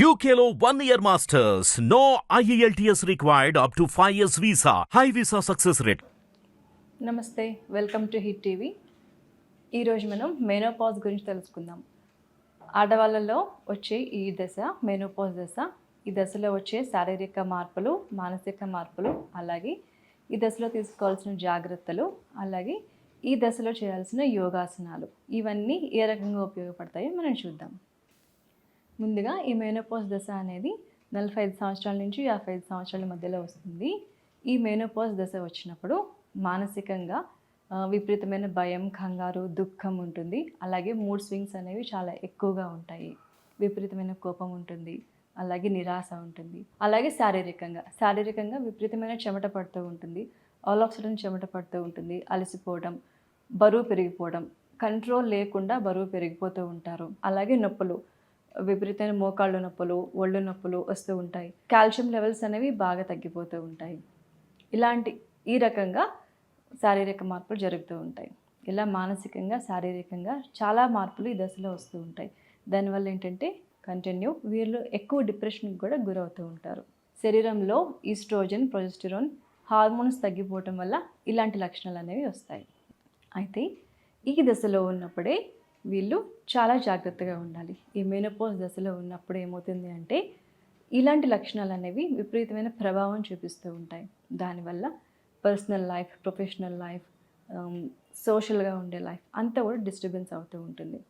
యూకేలో one year masters no E IELTS required up to 5 years visa. High visa success rate. నమస్తే welcome to hit TV ఈరోజు మనం menopause గురించి తెలుసుకుందాం. ఆడవాళ్ళలో వచ్చే ఈ దశ మెనోపాజ్ దశ ఈ దశలో వచ్చే శారీరక మార్పులు మానసిక మార్పులు అలాగే ఈ దశలో తీసుకోవాల్సిన జాగ్రత్తలు అలాగే ఈ దశలో చేయాల్సిన యోగాసనాలు. ఇవన్నీ ఏ రకంగా ఉపయోగపడతాయో మనం చూద్దాం. ముందుగా ఈ మెనోపాజ్ దశ అనేది నలభై ఐదు సంవత్సరాల నుంచి యాభై ఐదు సంవత్సరాల మధ్యలో వస్తుంది. ఈ మెనోపాజ్ దశ వచ్చినప్పుడు మానసికంగా విపరీతమైన భయం కంగారు దుఃఖం ఉంటుంది. అలాగే మూడ్ స్వింగ్స్ అనేవి చాలా ఎక్కువగా ఉంటాయి. విపరీతమైన కోపం ఉంటుంది. అలాగే నిరాశ ఉంటుంది. అలాగే శారీరకంగా శారీరకంగా విపరీతమైన చెమట పడుతూ ఉంటుంది. ఆల్ ఆఫ్ సడన్ చెమట పడుతూ ఉంటుంది. అలసిపోవడం బరువు పెరిగిపోవడం కంట్రోల్ లేకుండా బరువు పెరిగిపోతూ ఉంటారు. అలాగే నొప్పులు విపరీతమైన మోకాళ్ళు నొప్పులు ఒళ్ళు నొప్పులు వస్తూ ఉంటాయి. కాల్షియం లెవెల్స్ అనేవి బాగా తగ్గిపోతూ ఉంటాయి. ఇలాంటి ఈ రకంగా శారీరక మార్పులు జరుగుతూ ఉంటాయి. ఇలా మానసికంగా శారీరకంగా చాలా మార్పులు ఈ దశలో వస్తూ ఉంటాయి. దానివల్ల ఏంటంటే కంటిన్యూ వీళ్ళు ఎక్కువ డిప్రెషన్కి కూడా గురవుతూ ఉంటారు. శరీరంలో ఈస్ట్రోజన్ ప్రొజెస్టిరోన్ హార్మోన్స్ తగ్గిపోవటం వల్ల ఇలాంటి లక్షణాలు అనేవి వస్తాయి. అయితే ఈ దశలో ఉన్నప్పుడే వీళ్ళు చాలా జాగ్రత్తగా ఉండాలి. ఈ మెనోపోజ్ దశలో ఉన్నప్పుడు ఏమవుతుంది అంటే ఇలాంటి లక్షణాలు అనేవి విపరీతమైన ప్రభావం చూపిస్తూ ఉంటాయి. దానివల్ల పర్సనల్ లైఫ్ ప్రొఫెషనల్ లైఫ్ సోషల్గా ఉండే లైఫ్ అంతా కూడా డిస్టర్బెన్స్ అవుతూ ఉంటుంది.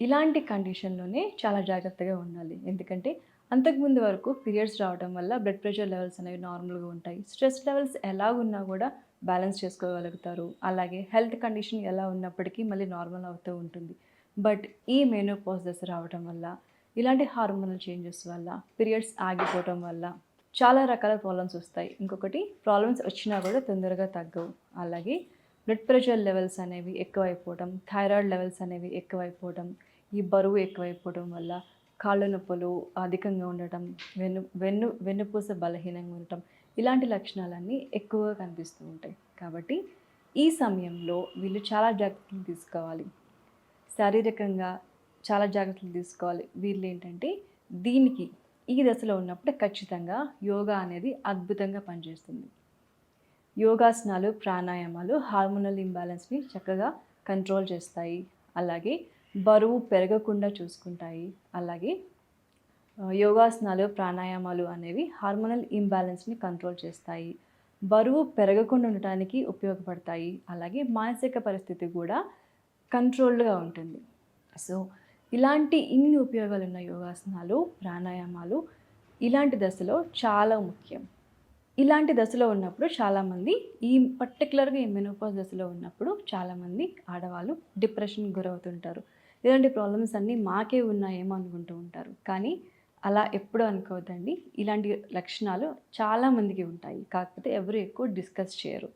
ఇలాంటి కండిషన్లోనే చాలా జాగ్రత్తగా ఉండాలి. ఎందుకంటే అంతకుముందు వరకు పీరియడ్స్ రావడం వల్ల బ్లడ్ ప్రెషర్ లెవెల్స్ అనేవి నార్మల్గా ఉంటాయి. స్ట్రెస్ లెవెల్స్ ఎలా ఉన్నా కూడా బ్యాలెన్స్ చేసుకోగలుగుతారు. అలాగే హెల్త్ కండిషన్ ఎలా ఉన్నప్పటికీ మళ్ళీ నార్మల్ అవుతూ ఉంటుంది. బట్ ఈ మెనోపాజ్ దశ రావడం వల్ల ఇలాంటి హార్మోనల్ చేంజెస్ వల్ల పీరియడ్స్ ఆగిపోవడం వల్ల చాలా రకాల ప్రాబ్లమ్స్ వస్తాయి. ఇంకొకటి ప్రాబ్లమ్స్ వచ్చినా కూడా తొందరగా తగ్గవు. అలాగే బ్లడ్ ప్రెషర్ లెవెల్స్ అనేవి ఎక్కువైపోవడం థైరాయిడ్ లెవెల్స్ అనేవి ఎక్కువైపోవడం ఈ బరువు ఎక్కువైపోవడం వల్ల కాళ్ళ నొప్పులు అధికంగా ఉండటం వెన్ను వెన్ను వెన్నుపూస బలహీనంగా ఉండటం ఇలాంటి లక్షణాలన్నీ ఎక్కువగా కనిపిస్తూ ఉంటాయి. కాబట్టి ఈ సమయంలో వీళ్ళు చాలా జాగ్రత్తలు తీసుకోవాలి. శారీరకంగా చాలా జాగ్రత్తలు తీసుకోవాలి. వీళ్ళు ఏంటంటే దీనికి ఈ దశలో ఉన్నప్పుడే ఖచ్చితంగా యోగా అనేది అద్భుతంగా పనిచేస్తుంది. యోగాసనాలు ప్రాణాయామాలు హార్మోనల్ ఇంబ్యాలెన్స్ని చక్కగా కంట్రోల్ చేస్తాయి. అలాగే బరువు పెరగకుండా చూసుకుంటాయి. అలాగే యోగాసనాలు ప్రాణాయామాలు అనేవి హార్మోనల్ ఇంబ్యాలెన్స్ని కంట్రోల్ చేస్తాయి. బరువు పెరగకుండా ఉండటానికి ఉపయోగపడతాయి. అలాగే మానసిక పరిస్థితి కూడా కంట్రోల్డ్గా ఉంటుంది. సో ఇలాంటి ఇన్ని ఉపయోగాలు ఉన్న యోగాసనాలు ప్రాణాయామాలు ఇలాంటి దశలో చాలా ముఖ్యం. ఇలాంటి దశలో ఉన్నప్పుడు చాలామంది ఈ పర్టికులర్గా ఈ మెనోపాజ్ దశలో ఉన్నప్పుడు చాలామంది ఆడవాళ్ళు డిప్రెషన్ గురవుతుంటారు. ఇలాంటి ప్రాబ్లమ్స్ అన్నీ మాకే ఉన్నాయేమో అనుకుంటూ ఉంటారు. కానీ అలా ఎప్పుడూ అనుకోవద్దండి. ఇలాంటి లక్షణాలు చాలామందికి ఉంటాయి. కాకపోతే ఎవరు ఎక్కువ డిస్కస్ చేయరు.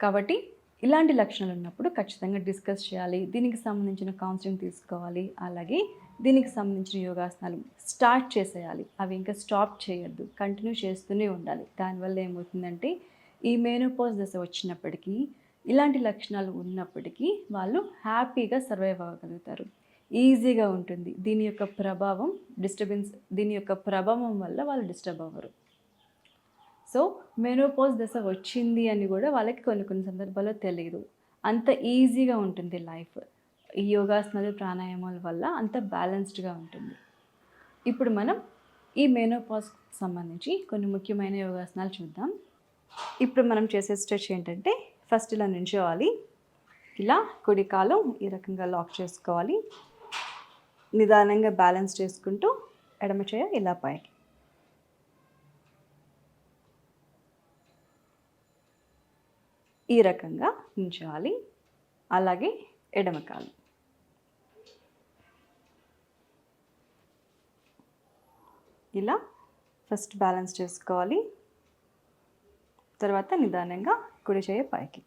కాబట్టి ఇలాంటి లక్షణాలు ఉన్నప్పుడు ఖచ్చితంగా డిస్కస్ చేయాలి. దీనికి సంబంధించిన కౌన్సిలింగ్ తీసుకోవాలి. అలాగే దీనికి సంబంధించిన యోగాసనాలు స్టార్ట్ చేసేయాలి. అవి ఇంకా స్టాప్ చేయొద్దు. కంటిన్యూ చేస్తూనే ఉండాలి. దానివల్ల ఏమవుతుందంటే ఈ మేనోపోజ్ దశ వచ్చినప్పటికీ ఇలాంటి లక్షణాలు ఉన్నప్పటికీ వాళ్ళు హ్యాపీగా సర్వైవ్ అవ్వగలుగుతారు. ఈజీగా ఉంటుంది. దీని యొక్క ప్రభావం డిస్టర్బెన్స్ దీని యొక్క ప్రభావం వల్ల వాళ్ళు డిస్టర్బ్ అవ్వరు. సో మెనోపాజ్ దశ వచ్చింది అని కూడా వాళ్ళకి కొన్ని కొన్ని సందర్భాల్లో తెలియదు అంత ఈజీగా ఉంటుంది లైఫ్ ఈ యోగాసనాలు ప్రాణాయామాల వల్ల అంత బ్యాలెన్స్డ్గా ఉంటుంది. ఇప్పుడు మనం ఈ మెనోపాజ్ సంబంధించి కొన్ని ముఖ్యమైన యోగాసనాలు చూద్దాం. ఇప్పుడు మనం చేసే స్ట్రెచ్ ఏంటంటే ఫస్ట్ ఇలా నించోవాలి. ఇలా కుడి కాలం ఈ రకంగా లాక్ చేసుకోవాలి. నిదానంగా బ్యాలెన్స్ చేసుకుంటూ ఎడమ చేయ ఇలా పైకి. ఈ రకంగా ఉంచాలి. అలాగే ఎడమ కాలు. ఇలా ఫస్ట్ బ్యాలెన్స్ చేసుకోవాలి. తర్వాత నిదానంగా కుడి చేయ పైకి.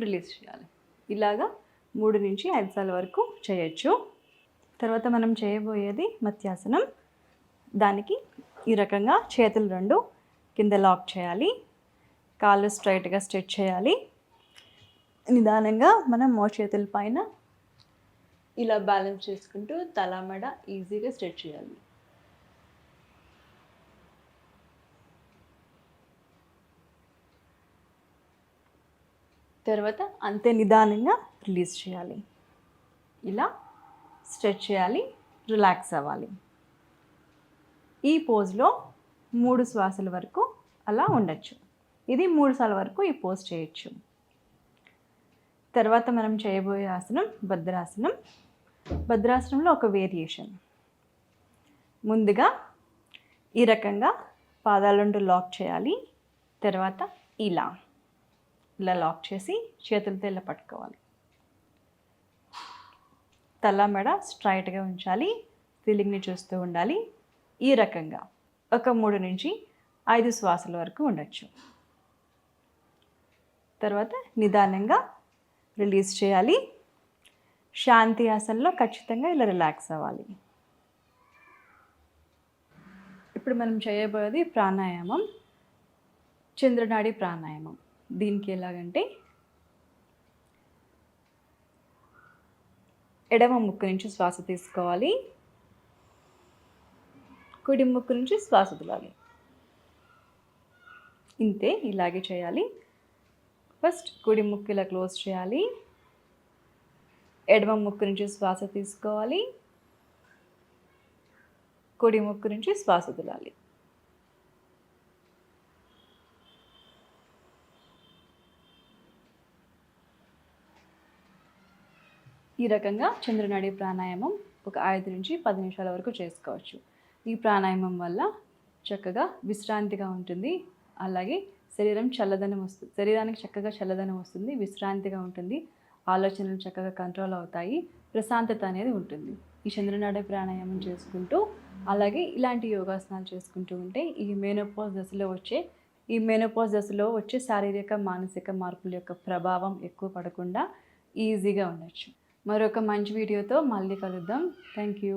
రిలీజ్ చేయాలి. ఇలాగా మూడు నుంచి ఐదు సార్లు వరకు చేయొచ్చు. తర్వాత మనం చేయబోయేది మత్యాసనం దానికి ఈ రకంగా చేతులు రెండు కింద లాక్ చేయాలి. కాళ్ళు స్ట్రైట్గా స్ట్రెచ్ చేయాలి. నిదానంగా మనం మో చేతుల పైన ఇలా బ్యాలెన్స్ చేసుకుంటూ తల మెడ ఈజీగా స్ట్రెచ్ చేయాలి. తర్వాత అంతే నిదానంగా రిలీజ్ చేయాలి. ఇలా స్ట్రెచ్ చేయాలి రిలాక్స్ అవ్వాలి. ఈ పోజ్లో మూడు శ్వాసల వరకు అలా ఉండొచ్చు. ఇది మూడు సార్లు వరకు ఈ పోజ్ చేయొచ్చు. తర్వాత మనం చేయబోయే ఆసనం భద్రాసనం. భద్రాసనంలో ఒక వేరియేషన్ ముందుగా ఈ రకంగా పాదాలను లాక్ చేయాలి. తర్వాత ఇలా. ఇలా లాక్ చేసి చేతులతో ఇలా పట్టుకోవాలి. తల మెడ స్ట్రైట్గా ఉంచాలి. సీలింగ్ని చూస్తూ ఉండాలి. ఈ రకంగా ఒక మూడు నుంచి ఐదు శ్వాసల వరకు ఉండొచ్చు. తర్వాత నిదానంగా రిలీజ్ చేయాలి. శాంతి ఆసనలో ఖచ్చితంగా ఇలా రిలాక్స్ అవ్వాలి. ఇప్పుడు మనం చేయబోయేది ప్రాణాయామం. చంద్రనాడి ప్రాణాయామం. దీనికి ఎలాగంటే ఎడమ ముక్కు నుంచి శ్వాస తీసుకోవాలి. కుడి ముక్కు నుంచి శ్వాస వదలాలి ఇంతే ఇలాగే చేయాలి. ఫస్ట్ కుడి ముక్కు ఇలా క్లోజ్ చేయాలి. ఎడమ ముక్కు నుంచి శ్వాస తీసుకోవాలి. కుడి ముక్కు నుంచి శ్వాస వదలాలి ఈ రకంగా చంద్రనాడి ప్రాణాయామం ఒక ఐదు నుంచి పది నిమిషాల వరకు చేసుకోవచ్చు. ఈ ప్రాణాయామం వల్ల చక్కగా విశ్రాంతిగా ఉంటుంది. అలాగే శరీరం చల్లదనం వస్తుంది శరీరానికి చక్కగా చల్లదనం వస్తుంది విశ్రాంతిగా ఉంటుంది. ఆలోచనలు చక్కగా కంట్రోల్ అవుతాయి ప్రశాంతత అనేది ఉంటుంది. ఈ చంద్రనాడే ప్రాణాయామం చేసుకుంటూ అలాగే ఇలాంటి యోగాసనాలు చేసుకుంటూ ఉంటే ఈ మేనోపాజ్ దశలో వచ్చే ఈ మేనోపాజ్ దశలో వచ్చే శారీరక మానసిక మార్పుల యొక్క ప్రభావం ఎక్కువ పడకుండా ఈజీగా ఉండొచ్చు. మరొక మంచి వీడియోతో మళ్ళీ కలుద్దాం. Thank you